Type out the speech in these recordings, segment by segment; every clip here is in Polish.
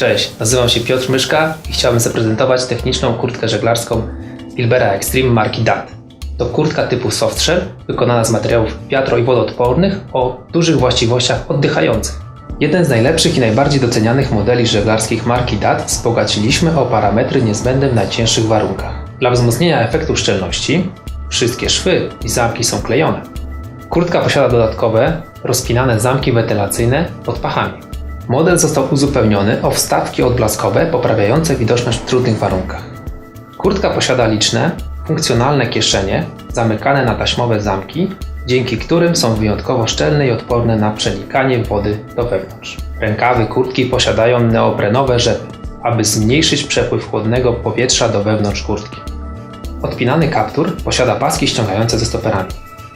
Cześć, nazywam się Piotr Myszka i chciałbym zaprezentować techniczną kurtkę żeglarską Pilbera Extreme marki DAT. To kurtka typu softshell, wykonana z materiałów wiatro- i wodoodpornych o dużych właściwościach oddychających. Jeden z najlepszych i najbardziej docenianych modeli żeglarskich marki DAT wzbogaciliśmy o parametry niezbędne w najcięższych warunkach. Dla wzmocnienia efektu szczelności wszystkie szwy i zamki są klejone. Kurtka posiada dodatkowe, rozpinane zamki wentylacyjne pod pachami. Model został uzupełniony o wstawki odblaskowe poprawiające widoczność w trudnych warunkach. Kurtka posiada liczne, funkcjonalne kieszenie zamykane na taśmowe zamki, dzięki którym są wyjątkowo szczelne i odporne na przenikanie wody do wewnątrz. Rękawy kurtki posiadają neoprenowe rzepy, aby zmniejszyć przepływ chłodnego powietrza do wewnątrz kurtki. Odpinany kaptur posiada paski ściągające ze stoperami,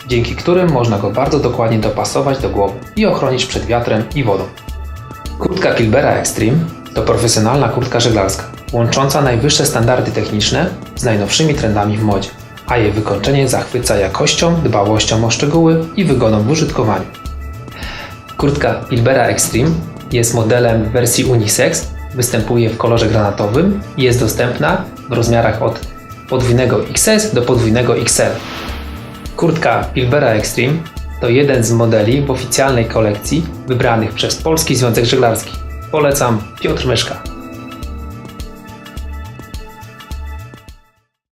dzięki którym można go bardzo dokładnie dopasować do głowy i ochronić przed wiatrem i wodą. Kurtka Kilbera Extreme to profesjonalna kurtka żeglarska, łącząca najwyższe standardy techniczne z najnowszymi trendami w modzie, a jej wykończenie zachwyca jakością, dbałością o szczegóły i wygodą w użytkowaniu. Kurtka Pilbera Extreme jest modelem wersji unisex, występuje w kolorze granatowym i jest dostępna w rozmiarach od podwójnego XS do podwójnego XL. Kurtka Pilbera Extreme to jeden z modeli w oficjalnej kolekcji wybranych przez Polski Związek Żeglarski. Polecam Piotr Myszka.